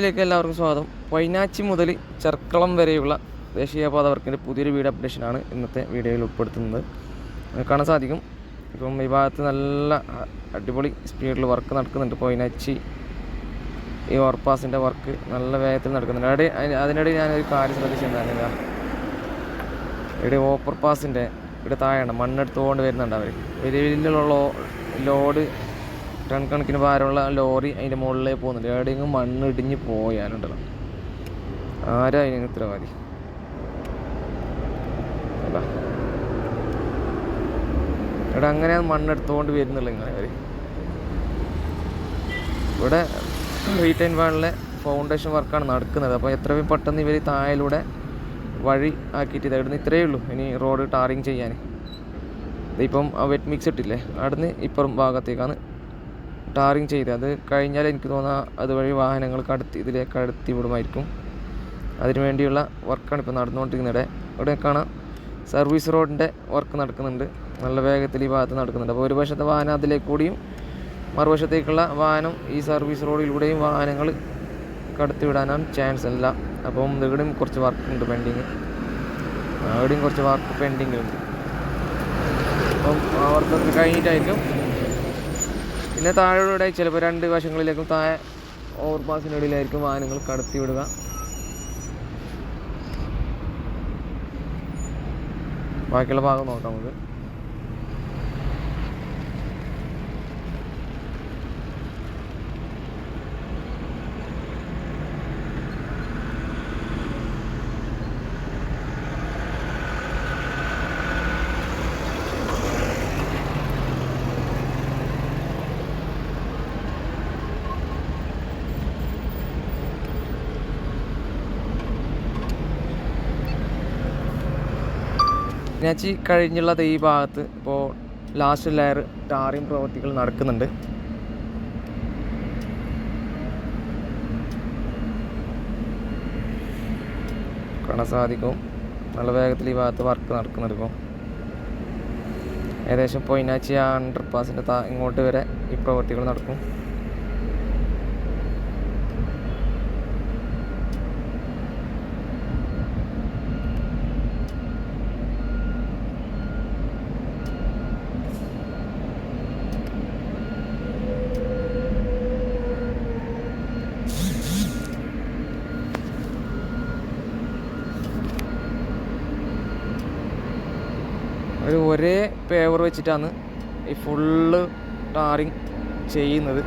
വീഡിയോയിലേക്ക് എല്ലാവർക്കും സ്വാഗതം. വൈനാച്ചി മുതൽ ചെർക്കളം വരെയുള്ള ദേശീയപാത വർക്കിന്റെ പുതിയൊരു വീഡിയോ അപ്ഡേഷനാണ് ഇന്നത്തെ വീഡിയോയിൽ ഉൾപ്പെടുത്തുന്നത്. കാണാൻ സാധിക്കും. ഇപ്പം ഈ ഭാഗത്ത് നല്ല അടിപൊളി സ്പീഡിൽ വർക്ക് നടക്കുന്നുണ്ട്. ഇപ്പോൾ വൈനാച്ചി ഈ ഓർപ്പാസിന്റെ വർക്ക് നല്ല വേഗത്തിൽ നടക്കുന്നുണ്ട്. അവിടെ അതിനിടയിൽ ഞാനൊരു കാര്യം ശ്രദ്ധിച്ചിട്ടുണ്ടായിരുന്നില്ല ഇവിടെ ഓപ്പർ പാസിന്റെ ഇവിടെ താഴെയാണ്. മണ്ണെടുത്തുകൊണ്ട് വരുന്നുണ്ട് അവർ വലിയ വലിയ ലോഡ് ടൺ കണക്കിന് ഭാരമുള്ള ലോറി അതിന്റെ മുകളിലേക്ക് പോകുന്നുണ്ട്. എവിടെയെങ്കിലും മണ്ണ് ഇടിഞ്ഞ് പോയാലുണ്ടല്ലോ. ആരാ അതിന് ഉത്തരവാദി? അല്ല ഇവിടെ അങ്ങനെ മണ്ണെടുത്തുകൊണ്ട് വരുന്നില്ല ഇങ്ങനെ അവർ ഇവിടെ റീറ്റൈൻ വാളിലെ ഫൗണ്ടേഷൻ വർക്കാണ് നടക്കുന്നത്. അപ്പോൾ എത്രയും പെട്ടെന്ന് ഇവർ താഴിലൂടെ വഴി ആക്കിയിട്ട് ഇത്. ഇവിടുന്ന് ഇത്രയേ ഉള്ളൂ. ഇനി റോഡ് ടാറിങ് ചെയ്യാൻ ഇതിപ്പം ആ വെറ്റ് മിക്സ് ഇട്ടില്ലേ? അവിടുന്ന് ഇപ്പുറം ഭാഗത്തേക്കാണ് ടാറിങ് ചെയ്ത് അത് കഴിഞ്ഞാൽ എനിക്ക് തോന്നുക അതുവഴി വാഹനങ്ങൾ കടത്തി ഇതിലേക്ക് കടത്തി വിടുമായിരിക്കും അതിനു വേണ്ടിയുള്ള വർക്കാണ് ഇപ്പോൾ നടന്നുകൊണ്ടിരിക്കുന്നത്. ഇവിടെ കാണാം സർവീസ് റോഡിന്റെ വർക്ക് നടക്കുന്നുണ്ട്. നല്ല വേഗത്തിൽ ഈ ഭാഗത്ത് നടക്കുന്നുണ്ട്. അപ്പോൾ ഒരു വശത്തെ വാഹനം അതിലേക്ക് കൂടിയും മറുവശത്തേക്കുള്ള വാഹനം ഈ സർവീസ് റോഡിലൂടെയും വാഹനങ്ങൾ കടത്തി വിടാനാണ് ചാൻസ് അല്ല അപ്പം ഇവിടെയും കുറച്ച് വർക്ക് ഉണ്ട് പെൻഡിങ് അവിടെയും കുറച്ച് വർക്ക് പെൻഡിങ് ഉണ്ട്. അപ്പം ആ വർക്കൊക്കെ കഴിഞ്ഞിട്ടായിരിക്കും. പിന്നെ താഴെയുടെ ചിലപ്പോൾ രണ്ട് വശങ്ങളിലേക്കും താഴെ ഓവർപാസിനിടയിലായിരിക്കും വാഹനങ്ങൾ കടത്തി വിടുക ബാക്കിയുള്ള ഭാഗം നോക്കാം നമുക്ക്. ഞാച്ചി കഴിഞ്ഞുള്ള ഈ ഭാഗത്ത് ഇപ്പോൾ ലാസ്റ്റ് ലെയർ ടാറിങ് പ്രവൃത്തികൾ നടക്കുന്നുണ്ട്. കാണാൻ സാധിക്കും. നല്ല വേഗത്തിൽ ഈ ഭാഗത്ത് വർക്ക് നടക്കുന്നുണ്ട് ഇപ്പോൾ ഏകദേശം പൊയിനാച്ചി ആ അണ്ടർ പാസിന്റെ ഇങ്ങോട്ട് വരെ ഈ പ്രവൃത്തികൾ നടക്കും ഒരു ഒരേ പേവർ വെച്ചിട്ടാണ് ഈ ഫുള്ള് ടാറിങ് ചെയ്യുന്നത്.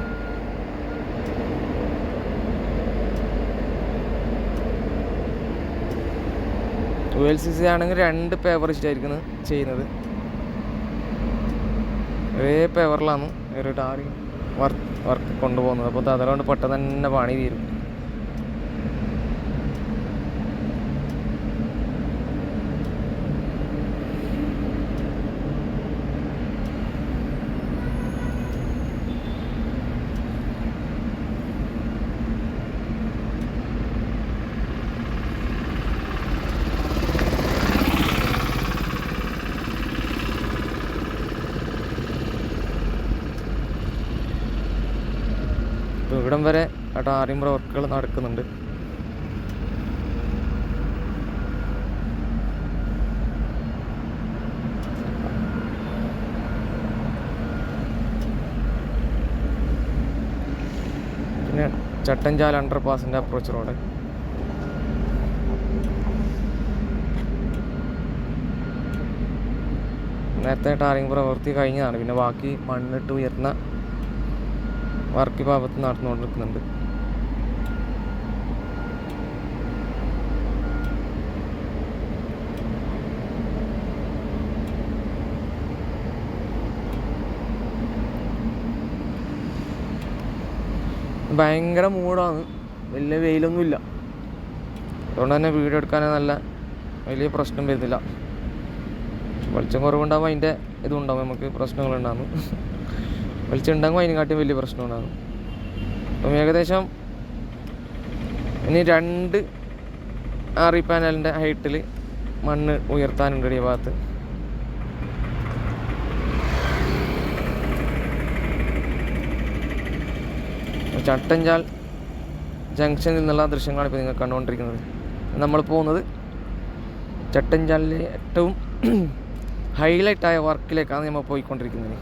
ടുവൽ സി സി ആണെങ്കിൽ രണ്ട് പേപ്പർ വെച്ചിട്ടായിരിക്കുന്നത് ചെയ്യുന്നത്. ഒരേ പേപ്പറിലാണ് ഒരു ടാറിങ് വർക്ക് വർക്ക് കൊണ്ടുപോകുന്നത്. അപ്പോൾ അതുകൊണ്ട് പെട്ടെന്ന് തന്നെ പണി തീരും. ഇവിടം വരെ ഏട്ടാ ടാറിങ് വർക്കുകൾ നടക്കുന്നുണ്ട്. പിന്നെ ചട്ടഞ്ചാൽ അണ്ടർ പാസിന്റെ അപ്രോച്ച് റോഡ് നേരത്തെ ടാറിങ് പ്രവൃത്തി കഴിഞ്ഞതാണ്. പിന്നെ ബാക്കി മണ്ണിട്ട് ഉയർന്ന വർക്ക് ഭാഗത്ത് നടന്നുകൊണ്ടിരിക്കുന്നുണ്ട്. ഭയങ്കര മൂടാണ് വലിയ വെയിലൊന്നുമില്ല. അതുകൊണ്ട് തന്നെ വീഡിയോ എടുക്കാൻ നല്ല വലിയ പ്രശ്നം വരുന്നില്ല. വെളിച്ചം കുറവുണ്ടാകുമ്പോൾ അതിന്റെ ഇതുണ്ടാകും നമുക്ക് പ്രശ്നങ്ങളുണ്ടാകും വെളിച്ചം ഉണ്ടാകുമ്പോൾ അതിനെക്കാട്ടിയും വലിയ പ്രശ്നമുണ്ടാകും. അപ്പം ഏകദേശം ഇനി രണ്ട് ആറി പാനലിന്റെ ഹൈറ്റിൽ മണ്ണ് ഉയർത്താനുണ്ട് ഈ ഭാഗത്ത്. ചട്ടഞ്ചാൽ ജംഗ്ഷനിൽ നിന്നുള്ള ദൃശ്യങ്ങളാണ് ഇപ്പോൾ നിങ്ങൾ കണ്ടുകൊണ്ടിരിക്കുന്നത്. നമ്മൾ പോകുന്നത് ചട്ടഞ്ചാലിലെ ഏറ്റവും ഹൈലൈറ്റ് ആയ വർക്കിലേക്കാണ് നമ്മൾ പോയിക്കൊണ്ടിരിക്കുന്നത്.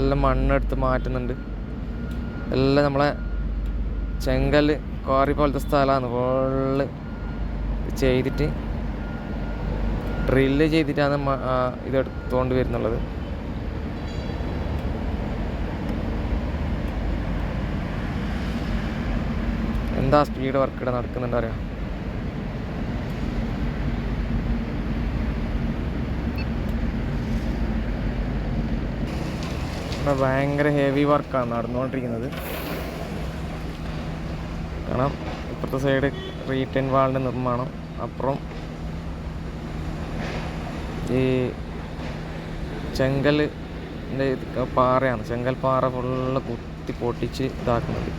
നല്ല മണ്ണെടുത്ത് മാറ്റുന്നുണ്ട്. എല്ലാം നമ്മളെ ചെങ്കൽ ക്വാറി പോലത്തെ സ്ഥലമാണ്. ഫുള്ള് ചെയ്തിട്ട് ഡ്രില്ല് ചെയ്തിട്ടാണ് ഇതെടുത്തുകൊണ്ട് വരുന്നുള്ളത്. എന്താ സ്പീഡ് വർക്ക് ഇവിടെ നടക്കുന്നുണ്ട് അറിയാം? ഇവിടെ ഭയങ്കര ഹെവി വർക്കാണ് നടന്നുകൊണ്ടിരിക്കുന്നത്. കാരണം ഇപ്പുറത്തെ സൈഡ് റീറ്റെൻ വാളിന്റെ നിർമ്മാണം അപ്പുറം ഈ ചെങ്കൽ പാറയാണ്. ചെങ്കൽ പാറ ഫുള്ള് കുത്തി പൊട്ടിച്ച് ഇതാക്കുന്നത്.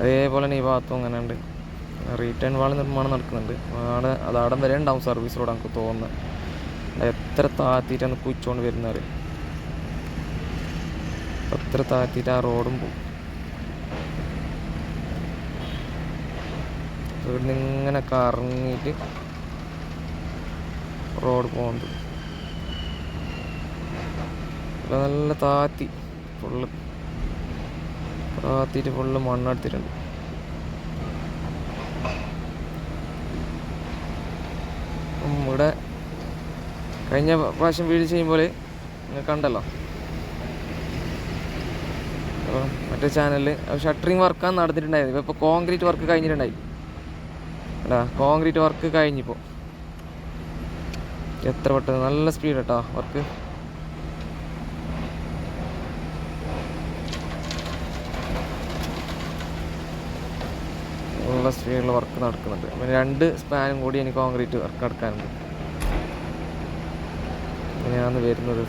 അതേപോലെ തന്നെ ഈ ഭാഗത്തും അങ്ങനെ ഉണ്ട് റീറ്റേൺ വാൾ നിർമ്മാണം നടക്കുന്നുണ്ട്. അതാണ് അതാടം വരെ ഉണ്ടാവും സർവീസ് റോഡ് നമുക്ക് തോന്നുന്നത്. എത്ര താത്തിയിട്ടാണ് കുഴിച്ചുകൊണ്ട് വരുന്നത് എത്ര താത്തിയിട്ട് ആ റോഡും പോകും ഇവിടുന്ന് ഇങ്ങനെ കറങ്ങിയിട്ട് റോഡ് പോകുന്നത് ഇവിടെ നല്ല താത്തി ഫുള്ള് താത്തിയിട്ട് ഫുള്ള് മണ്ണെടുത്തിട്ടുണ്ട്. ഇവിടെ കഴിഞ്ഞ പ്രാവശ്യം വീട് ചെയ്യുമ്പോൾ നിങ്ങൾ കണ്ടല്ലോ? അപ്പോൾ മറ്റേ ചാനലിൽ ഷട്ടറിങ് വർക്കാണ് നടന്നിട്ടുണ്ടായത് ഇപ്പോൾ കോൺക്രീറ്റ് വർക്ക് കഴിഞ്ഞിട്ടുണ്ടായി. എടാ കോൺക്രീറ്റ് വർക്ക് കഴിഞ്ഞിപ്പോൾ എത്ര പെട്ടെന്ന്. നല്ല സ്പീഡ് കേട്ടോ വർക്ക് നല്ല സ്പീഡിൽ വർക്ക് നടക്കുന്നുണ്ട്. പിന്നെ രണ്ട് സ്പാനും കൂടി എനിക്ക് കോൺക്രീറ്റ് വർക്ക് നടക്കാനുണ്ട്. ഇങ്ങനെയാണ് വരുന്നത്.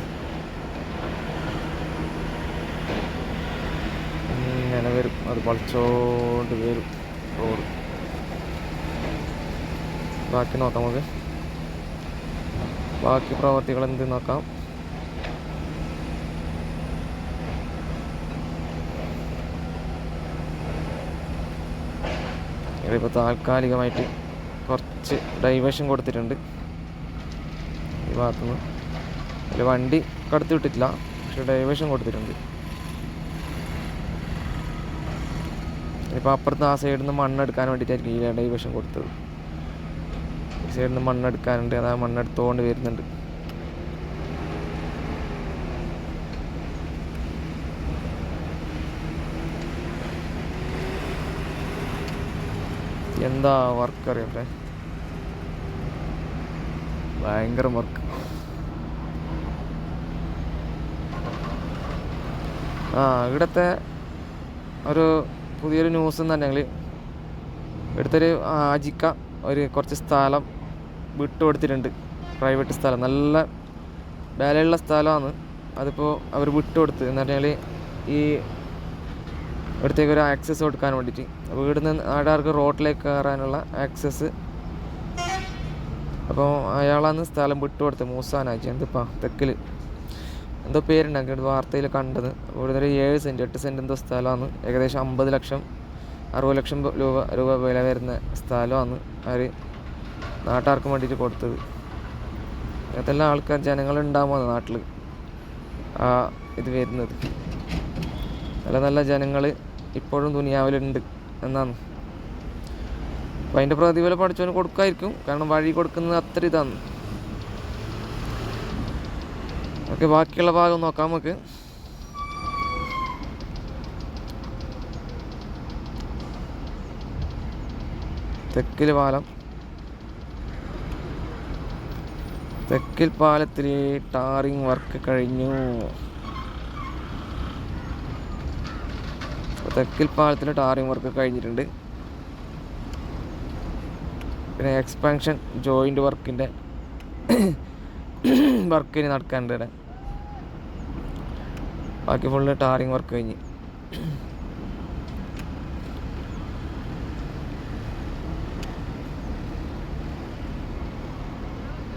ഇങ്ങനെ വരും അത് പളിച്ചോണ്ട് വരും. റോഡ്. ബാക്കി നോക്കാം നമുക്ക്. ബാക്കി പ്രവർത്തികൾ എന്ത് നോക്കാം? ഇപ്പോൾ താൽക്കാലികമായിട്ട് കുറച്ച് ഡൈവേഷൻ കൊടുത്തിട്ടുണ്ട്. ഈ ഭാഗത്തുനിന്ന്. വണ്ടി കടത്തി വിട്ടിട്ടില്ല പക്ഷെ ഡൈവേഷൻ കൊടുത്തിട്ടുണ്ട്. ഇപ്പോൾ അപ്പുറത്ത് ആ സൈഡിൽ നിന്ന് മണ്ണെടുക്കാൻ വേണ്ടിയിട്ടായിരിക്കും ഈ ഡൈവേഷൻ കൊടുത്തത്. ഈ സൈഡിൽ നിന്ന് മണ്ണെടുക്കാനുണ്ട് അതാ മണ്ണെടുത്തുകൊണ്ട് വരുന്നുണ്ട്. എന്താ വർക്ക് അറിയട്ടെ ഭയങ്കര വർക്ക് ആ ഇവിടുത്തെ ഒരു പുതിയൊരു ന്യൂസ് എന്ന് പറഞ്ഞാൽ ഇവിടുത്തൊരു ആജിക്ക ഒരു കുറച്ച് സ്ഥലം വിട്ടുകൊടുത്തിട്ടുണ്ട്. പ്രൈവറ്റ് സ്ഥലം. നല്ല വിലയുള്ള സ്ഥലമാണ്. അതിപ്പോൾ അവർ വിട്ടുകൊടുത്ത് എന്ന് പറഞ്ഞാൽ ഈ ഇവിടത്തേക്ക് ഒരു ആക്സസ് കൊടുക്കാൻ വേണ്ടിയിട്ട്. അപ്പോൾ ഇവിടുന്ന് ആടാർക്ക് റോഡിലേക്ക് കയറാനുള്ള ആക്സസ് അപ്പോൾ അയാളാണ് സ്ഥലം വിട്ടുകൊടുത്തത്. മൂസാനാജി എന്തിപ്പാ? തെക്കിൽ എന്തോ പേരുണ്ടാക്കി വാർത്തയിൽ കണ്ടത്. ഇവിടെ ഒരു ഏഴ് സെന്റ് എട്ട് സെന്റ് എന്തോ സ്ഥലമാണ്. ഏകദേശം അമ്പത് ലക്ഷം അറുപത് ലക്ഷം രൂപ രൂപ വില വരുന്ന സ്ഥലമാണ് അവർ നാട്ടുകാർക്ക് വേണ്ടിയിട്ട് കൊടുത്തത്. അങ്ങനത്തെല്ലാം ആൾക്കാർ ജനങ്ങളുണ്ടാകുമോ നാട്ടിൽ ആ ഇത് വരുന്നത്. നല്ല നല്ല ജനങ്ങൾ ഇപ്പോഴും ദുനിയാവിലുണ്ട് എന്നാണ്. അപ്പം അതിന്റെ പ്രതിഫലം പഠിച്ചവന് കൊടുക്കായിരിക്കും. കാരണം വഴി കൊടുക്കുന്നത് അത്ര ഇതാണ്. ഓക്കെ ബാക്കിയുള്ള ഭാഗം നോക്കാം നമുക്ക്. തെക്കിൽ പാലം. തെക്കിൽ പാലത്തിൽ ടാറിങ് വർക്ക് കഴിഞ്ഞു. തെക്കിൽ പാലത്തിൽ ടാറിങ് വർക്ക് കഴിഞ്ഞിട്ടുണ്ട്. പിന്നെ എക്സ്പാൻഷൻ ജോയിന്റ് വർക്കിന്റെ വർക്കിന് നടക്കാനുണ്ട് ബാക്കി ഫുള്ള് ടാറിങ് വർക്ക് കഴിഞ്ഞ്.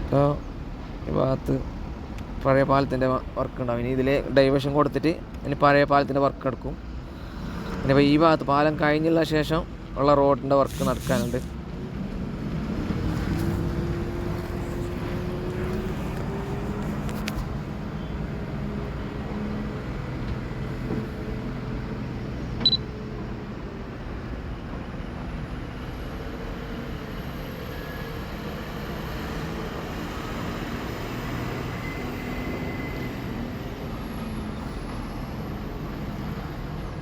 ഇപ്പോൾ ഈ ഭാഗത്ത് പഴയ പാലത്തിന്റെ വർക്ക് ഉണ്ടാവും. ഇനി ഇതിൽ ഡൈവേഷൻ കൊടുത്തിട്ട് ഇനി പഴയ പാലത്തിന്റെ വർക്ക് ഇനിയിപ്പോൾ ഇപ്പോൾ ഈ ഭാഗത്ത് പാലം കഴിഞ്ഞുള്ള ശേഷം ഉള്ള റോഡിന്റെ വർക്ക് നടക്കാനുണ്ട്.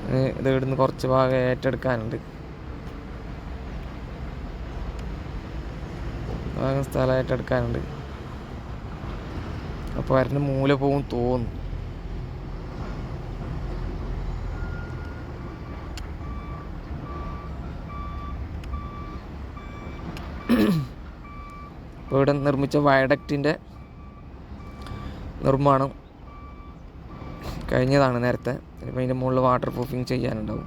ഇത് ഇവിടുന്ന് കുറച്ച് ഭാഗം ഏറ്റെടുക്കാനുണ്ട്. ഭാഗം സ്ഥലം ഏറ്റെടുക്കാനുണ്ട്. അപ്പോൾ വരന്റെ മൂല പോകും തോന്നുന്നു. ഇപ്പോൾ ഇവിടെ നിർമ്മിച്ച വയഡക്റ്റിന്റെ നിർമ്മാണം കഴിഞ്ഞതാണ് നേരത്തെ. ഇനിയിപ്പോൾ അതിന്റെ മുകളിൽ വാട്ടർ പ്രൂഫിങ് ചെയ്യാനുണ്ടാവും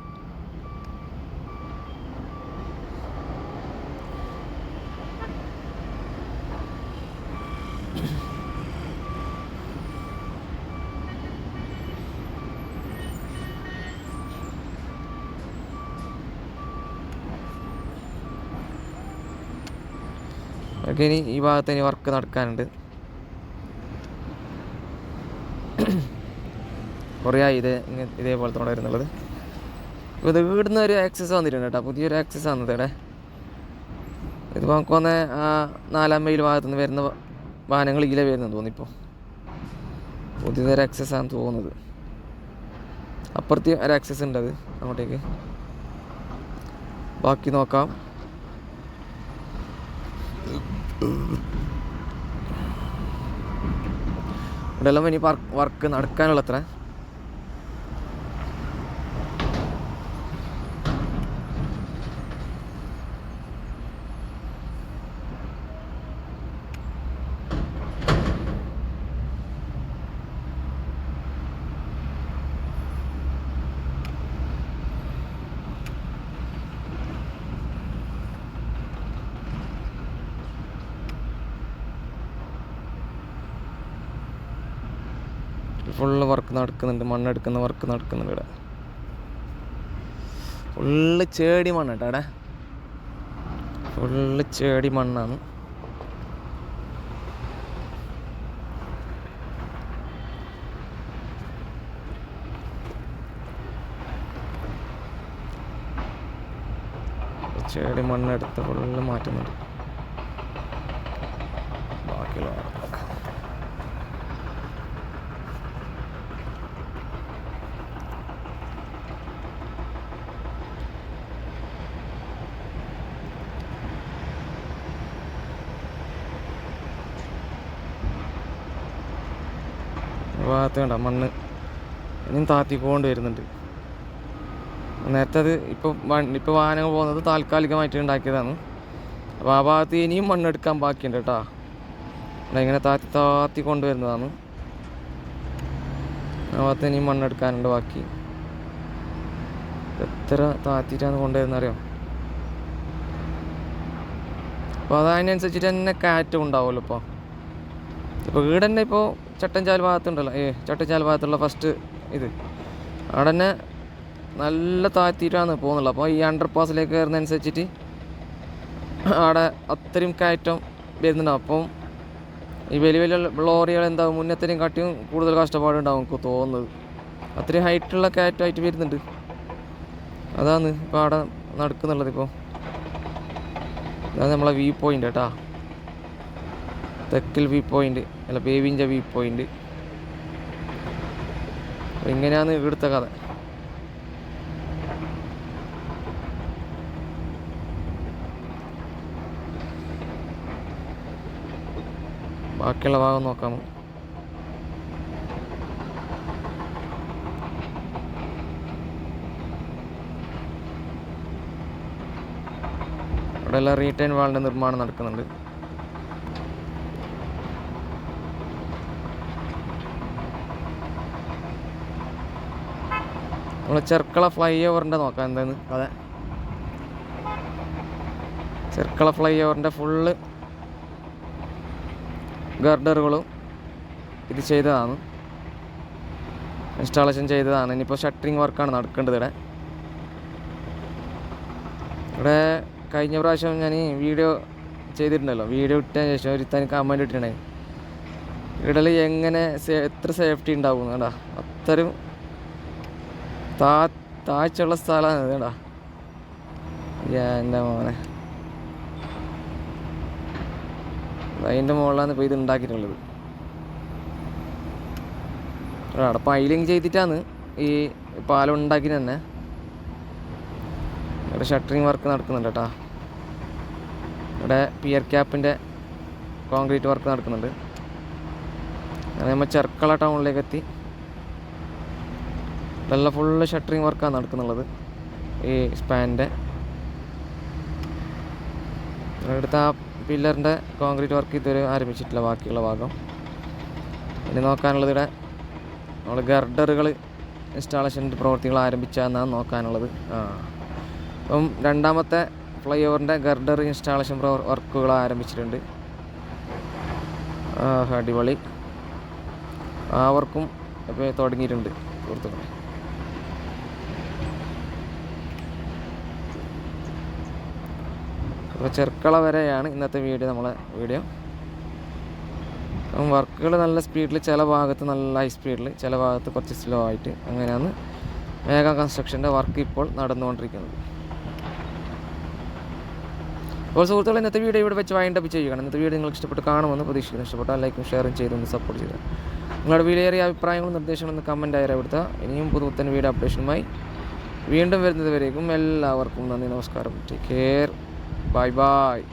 ഇനി ഈ ഭാഗത്ത് ഇനി വർക്ക് നടക്കാനുണ്ട്. കുറേ ആയി ഇതേ ഇതേപോലത്തെ ഇവിടെ വരുന്നുള്ളത്. ഇപ്പോൾ ഇത് ഇവിടുന്ന് ഒരു ആക്സസ് വന്നിട്ടുണ്ട് കേട്ടോ. പുതിയൊരു ആക്സസ് വന്നത് ഇവിടെ ഇത് നമുക്ക് വന്ന നാലാം മൈൽ ഭാഗത്തുനിന്ന് വരുന്ന വാഹനങ്ങൾ ഇതിലെ വരുന്നു തോന്നിപ്പോൾ പുതിയതൊരു ആക്സസ് ആണെന്ന് തോന്നുന്നത്. അപ്പുറത്തെ ഒരു ആക്സസ് ഉണ്ട് അത് അങ്ങോട്ടേക്ക്. ബാക്കി നോക്കാം. ഇവിടെ എല്ലാം ഇനി വർക്ക് നടക്കാനുള്ള അത്ര ഫുള്ള് വർക്ക് നടക്കുന്നുണ്ട് മണ്ണെടുക്കുന്ന വർക്ക് നടക്കുന്നുണ്ട് ഇവിടെ. ഫുള്ള് ചേടി മണ്ണ് കേട്ടോ അവിടെ. ഫുള്ള് ചേടി മണ്ണാണ്. ചേടി മണ്ണെടുത്ത് ഫുള്ള് മാറ്റുന്നുണ്ട്. ബാക്കിയുള്ള വർക്കൊക്കെ വേണ്ട മണ്ണ്. ഇനിയും താത്തിക്കൊണ്ട് വരുന്നുണ്ട്. നേരത്തെ അത് ഇപ്പോൾ ഇപ്പോൾ വാഹനങ്ങൾ പോകുന്നത് താൽക്കാലികമായിട്ട് ഉണ്ടാക്കിയതാണ്. അപ്പോൾ ആ ഭാഗത്ത് ഇനിയും മണ്ണെടുക്കാൻ ബാക്കിയുണ്ട് കേട്ടോ. അവിടെ ഇങ്ങനെ താത്തി താത്തി കൊണ്ടുവരുന്നതാണ്. ആ ഭാഗത്ത് ഇനിയും മണ്ണെടുക്കാനുണ്ട് ബാക്കി. എത്ര താത്തിയിട്ടാണ് കൊണ്ടുവരുന്നറിയോ അപ്പോൾ അതതിനനുസരിച്ചിട്ട് തന്നെ കാറ്റും ഉണ്ടാവുമല്ലോ ഇപ്പോൾ ഇപ്പോൾ വീട് ഇപ്പോൾ ചട്ടഞ്ചാൽ ഭാഗത്തുണ്ടല്ലോ. ഏ ചട്ടഞ്ചാൽ ഭാഗത്തുള്ള ഫസ്റ്റ് ഇത്. അവിടെ തന്നെ നല്ല താഴ്ത്തിയിട്ടാണ് പോകുന്നുള്ളത് അപ്പോൾ ഈ അണ്ടർ പാസിലേക്ക് കയറുന്നതനുസരിച്ചിട്ട് അവിടെ അത്രയും കയറ്റം വരുന്നുണ്ടാവും. അപ്പം ഈ വലിയ വലിയ ലോറികൾ എന്താവും? മുന്നത്തേനും കാട്ടിയും കൂടുതൽ കഷ്ടപ്പാടുണ്ടാവും എനിക്ക് തോന്നുന്നത്. അത്രയും ഹൈറ്റുള്ള കയറ്റമായിട്ട് വരുന്നുണ്ട്. അതാണ് ഇപ്പോൾ അവിടെ നടക്കുന്നുള്ളത് ഇപ്പോൾ അതാണ് നമ്മളെ വ്യൂ പോയിന്റ് കേട്ടാ. തെക്കൽ വ്യൂ പോയിന്റ് അല്ല ബേവിഞ്ച വ്യൂ പോയിന്റ്. അപ്പോൾ ഇങ്ങനെയാണ് ഇവിടുത്തെ കഥ. ബാക്കിയുള്ള ഭാഗം നോക്കാം ഇവിടെ എല്ലാം റീറ്റൈൻ വാളിന്റെ നിർമ്മാണം നടക്കുന്നുണ്ട്. നമ്മൾ ചെർക്കള ഫ്ലൈ ഓവറിന്റെ നോക്കാം എന്താന്ന്. അതെ. ചെർക്കള ഫ്ലൈ ഓവറിന്റെ ഫുള്ള് ഗർഡറുകളും ഇത് ചെയ്തതാണ്. ഇൻസ്റ്റാളേഷൻ ചെയ്തതാണ്. ഇനിയിപ്പോൾ ഷട്ടറിങ് വർക്കാണ് നടക്കേണ്ടത് ഇവിടെ. ഇവിടെ കഴിഞ്ഞ പ്രാവശ്യം ഞാൻ വീഡിയോ ചെയ്തിട്ടുണ്ടല്ലോ. വീഡിയോ ഇട്ടതിന് ശേഷം ഒരു തനിക്ക് കമന്റ് ഇട്ടിട്ടുണ്ടായി ഇടൽ എങ്ങനെ എത്ര സേഫ്റ്റി ഉണ്ടാവും കേട്ടോ അത്രയും താ താഴ്ചയുള്ള സ്ഥലമാണ് അതേടാ എന്റെ മോനെ. അതിന്റെ മുകളിലാണ് ഇപ്പോൾ ഇത് ഉണ്ടാക്കിയിട്ടുള്ളത്. അവിടെ പൈലിങ് ചെയ്തിട്ടാണ് ഈ പാലം ഉണ്ടാക്കി തന്നെ. ഇവിടെ ഷട്ടറിങ് വർക്ക് നടക്കുന്നുണ്ട് കേട്ടോ. ഇവിടെ പിയർ ക്യാപ്പിന്റെ കോൺക്രീറ്റ് വർക്ക് നടക്കുന്നുണ്ട്. അങ്ങനെ നമ്മൾ ചെർക്കള ടൗണിലേക്ക് എത്തി ഇതെല്ലാം ഫുള്ള് ഷട്ടറിങ് വർക്കാണ് നടക്കുന്നുള്ളത്. ഈ സ്പാനിന്റെ അടുത്ത ആ പില്ലറിന്റെ കോൺക്രീറ്റ് വർക്ക് ഇതുവരെ ആരംഭിച്ചിട്ടില്ല ബാക്കിയുള്ള ഭാഗം. ഇനി നോക്കാനുള്ളത് ഇവിടെ നമ്മൾ ഗർഡറുകൾ ഇൻസ്റ്റാളേഷന്റെ പ്രവർത്തികൾ ആരംഭിച്ചതെന്നാണ് നോക്കാനുള്ളത്. ആ. അപ്പം രണ്ടാമത്തെ ഫ്ലൈ ഓവറിന്റെ ഗർഡർ ഇൻസ്റ്റാളേഷൻ വർക്കുകൾ ആരംഭിച്ചിട്ടുണ്ട്. അടിപൊളി. ആ വർക്കും ഇപ്പോൾ തുടങ്ങിയിട്ടുണ്ട്. സുഹൃത്തുക്കളെ അപ്പോൾ ചെർക്കള വരെയാണ് ഇന്നത്തെ വീഡിയോ നമ്മളെ വീഡിയോ. അപ്പം വർക്കുകൾ നല്ല സ്പീഡിൽ ചില ഭാഗത്ത് നല്ല ഹൈ സ്പീഡിൽ ചില ഭാഗത്ത് കുറച്ച് സ്ലോ ആയിട്ട് അങ്ങനെയാണ് മേഘ കൺസ്ട്രക്ഷന്റെ വർക്ക് ഇപ്പോൾ നടന്നുകൊണ്ടിരിക്കുന്നത്. അപ്പോൾ സുഹൃത്തുക്കളെ ഇന്നത്തെ വീഡിയോ ഇവിടെ വെച്ച് വൈൻഡ് അപ്പ് ചെയ്യുകയാണ്. ഇന്നത്തെ വീഡിയോ നിങ്ങൾക്ക് ഇഷ്ടപ്പെട്ട് കാണുമെന്ന് പ്രതീക്ഷിക്കുന്നു. ഇഷ്ടപ്പെട്ടാൽ ലൈക്കും ഷെയറും ചെയ്തൊന്ന് സപ്പോർട്ട് ചെയ്യുക നിങ്ങളുടെ വിലയേറിയ അഭിപ്രായങ്ങളും നിർദ്ദേശങ്ങളും ഒന്ന് കമന്റായി രേഖപ്പെടുത്തുക. ഇനിയും പുതുപുത്തൻ വീഡിയോ അപ്ഡേഷനുമായി വീണ്ടും വരുന്നത് വരേക്കും എല്ലാവർക്കും നന്ദി നമസ്കാരം. Take care Bye-bye.